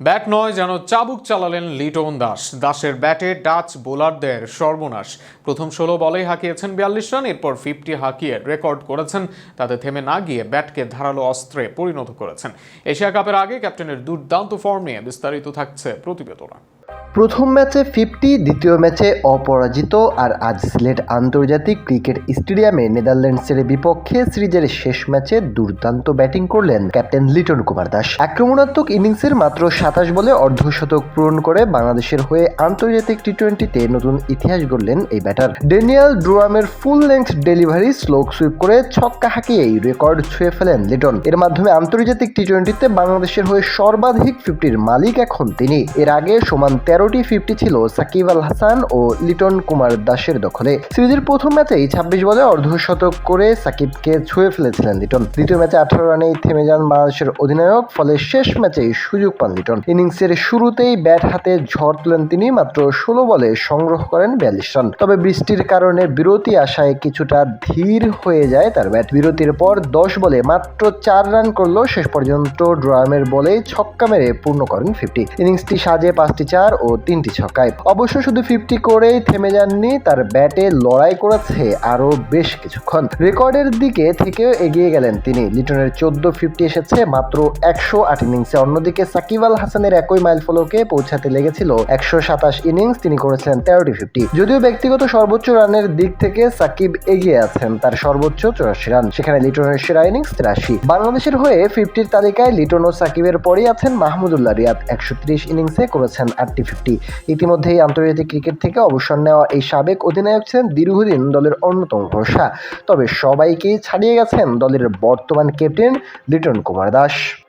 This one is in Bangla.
ব্যাট নয় যেন চাবুক চালালেন লিটন দাস। দাসের ব্যাটে ডাচ বোলারদের সর্বনাশ। প্রথম ষোলো বলেই হাঁকিয়েছেন বিয়াল্লিশ রান, এরপর ফিফটি হাঁকিয়ে রেকর্ড করেছেন। তাতে থেমে না গিয়ে ব্যাটকে ধারালো অস্ত্রে পরিণত করেছেন। এশিয়া কাপের আগে ক্যাপ্টেনের দুর্দান্ত ফর্ম নিয়ে বিস্তারিত থাকছে প্রতিবেদনা। প্রথম ম্যাচে ফিফটি, দ্বিতীয় ম্যাচে অপরাজিত, আর আজ সিলেট আন্তর্জাতিক ক্রিকেট স্টেডিয়ামে নেদারল্যান্ডসের বিপক্ষে সিরিজের শেষ ম্যাচে দুর্দান্ত ব্যাটিং করলেন ক্যাপ্টেন লিটন কুমার দাস। আক্রমণাত্মক ইনিংসের মাত্র সাতাশ বলে অর্ধশতক পূরণ করে বাংলাদেশের হয়ে আন্তর্জাতিক টি টোয়েন্টিতে নতুন ইতিহাস গড়লেন এই batter. Daniel ড্রুয়ামের full length delivery slog sweep করে ছক্কা হাঁকিয়েই রেকর্ড ছুঁয়ে ফেলেন লিটন। এর মাধ্যমে আন্তর্জাতিক টি টোয়েন্টিতে বাংলাদেশের হয়ে সর্বাধিক ফিফটির মালিক এখন তিনি। এর আগে সমান তেরোটি ফিফটি ছিল সাকিব আল হাসান ও লিটন কুমার দাসের দখলে। সিরিজের প্রথম ম্যাচেই ছাব্বিশ বলে অর্ধশতক করে সাকিবকে ছুঁয়ে ফেলেছিলেন লিটন। দ্বিতীয় ম্যাচে আঠারো রানেই থেমে যান বাংলাদেশের অধিনায়ক, ফলে শেষ ম্যাচেই সুযোগ পান লিটন। ইনিংসের শুরুতেই ব্যাট হাতে ঝড় তুলেন তিনি, মাত্র ষোলো বলে সংগ্রহ করেন বিয়াল্লিশ রান। তবে বৃষ্টির কারণে বিরতি আসায় কিছুটা ধীর হয়ে যায় তার ব্যাট। বিরতির পর দশ বলে মাত্র চার রান করলেও শেষ পর্যন্ত ড্রামের বলে ছক্কা মেরে পূর্ণ করেন ফিফটি। ইনিংসটি সাজে পাঁচটি চার ও তিনটি ছক্কায়। অবশ্য শুধু ফিফটি করেই থেমে যাননি, তার ব্যাটে লড়াই করেছে আরও বেশ কিছুক্ষণ। রেকর্ডের দিকে থেকেও এগিয়ে গেলেন তিনি। লিটনের চোদ্দ ফিফটি এসেছে, মাত্র একশো আট ইনিংসে। অন্যদিকে সাকিব আল হাসানের একই মাইল ফলকে পৌঁছাতে লেগেছিল একশো সাতাশ ইনিংস, তিনি করেছিলেন তেরোটি ফিফটি যদিও ব্যক্তিগত সর্বোচ্চ রানের দিক থেকে সাকিব এগিয়ে আছেন, তার সর্বোচ্চ চুরাশি রান। সেখানে লিটনের সেরা ইনিংস তিরাশি। বাংলাদেশের হয়ে ফিফটির তালিকায় লিটন ও সাকিবের পরেই আছেন মাহমুদুল্লাহ রিয়াদ। একশো ত্রিশ ইনিংসে করেছেন আটটি ফিফটি ইতিমধ্যেই আন্তর্জাতিক ক্রিকেট থেকে অবসর নেওয়া এই সাবেক অধিনায়ক ছিলেন দীর্ঘদিন দলের অন্যতম ভরসা। তবে সবাইকেই ছাড়িয়ে গেছেন দলের বর্তমান ক্যাপ্টেন লিটন কুমার দাস।